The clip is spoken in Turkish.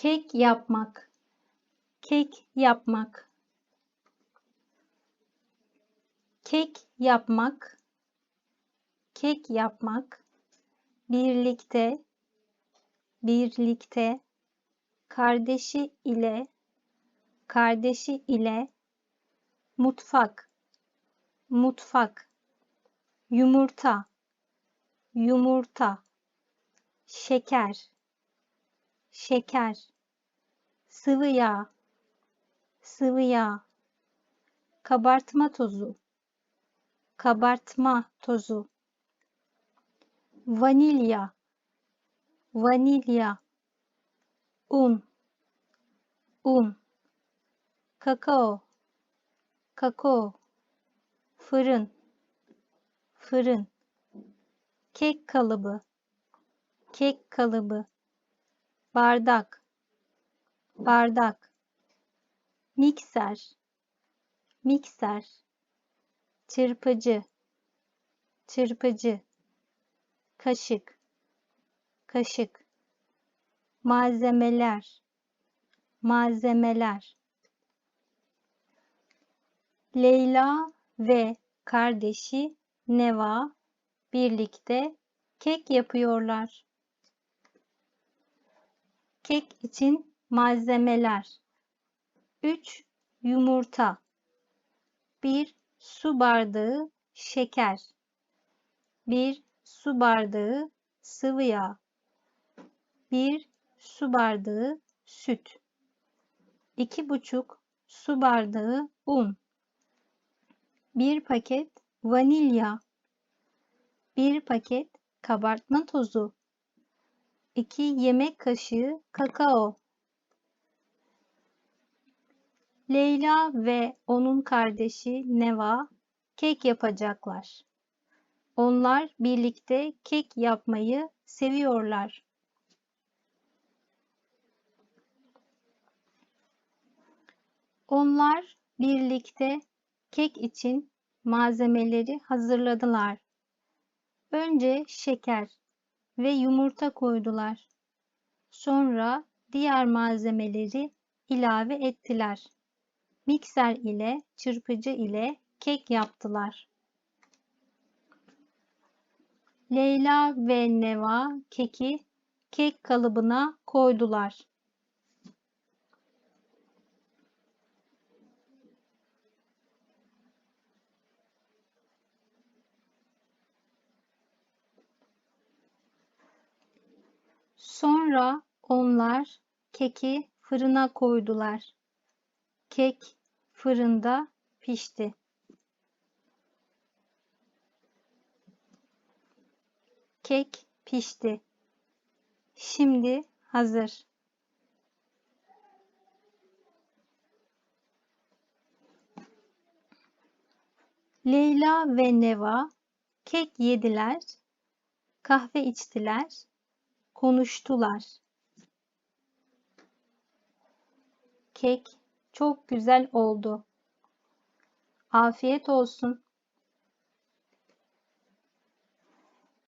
kek yapmak, kek yapmak, kek yapmak, kek yapmak, birlikte, birlikte, kardeşi ile, kardeşi ile, mutfak, mutfak, yumurta, yumurta, şeker, şeker, sıvı yağ, sıvı yağ, kabartma tozu, kabartma tozu, vanilya, vanilya, un, un, kakao, kakao, fırın, fırın, kek kalıbı, kek kalıbı, bardak, bardak, mikser, mikser, çırpıcı, çırpıcı, kaşık, kaşık, malzemeler, malzemeler. Leyla ve kardeşi Neva birlikte kek yapıyorlar. Kek için malzemeler. 3 yumurta. 1 su bardağı şeker. 1 su bardağı sıvı yağ. 1 su bardağı süt. 2,5 su bardağı un. 1 paket vanilya. 1 paket kabartma tozu 2 yemek kaşığı kakao Leyla ve onun kardeşi Neva kek yapacaklar. Onlar birlikte kek yapmayı seviyorlar. Onlar birlikte kek için malzemeleri hazırladılar. Önce şeker ve yumurta koydular. Sonra diğer malzemeleri ilave ettiler. Mikser ile çırpıcı ile kek yaptılar. Leyla ve Neva keki kek kalıbına koydular. Sonra onlar keki fırına koydular. Kek fırında pişti. Kek pişti. Şimdi hazır. Leyla ve Neva kek yediler, kahve içtiler, konuştular. Kek çok güzel oldu. Afiyet olsun.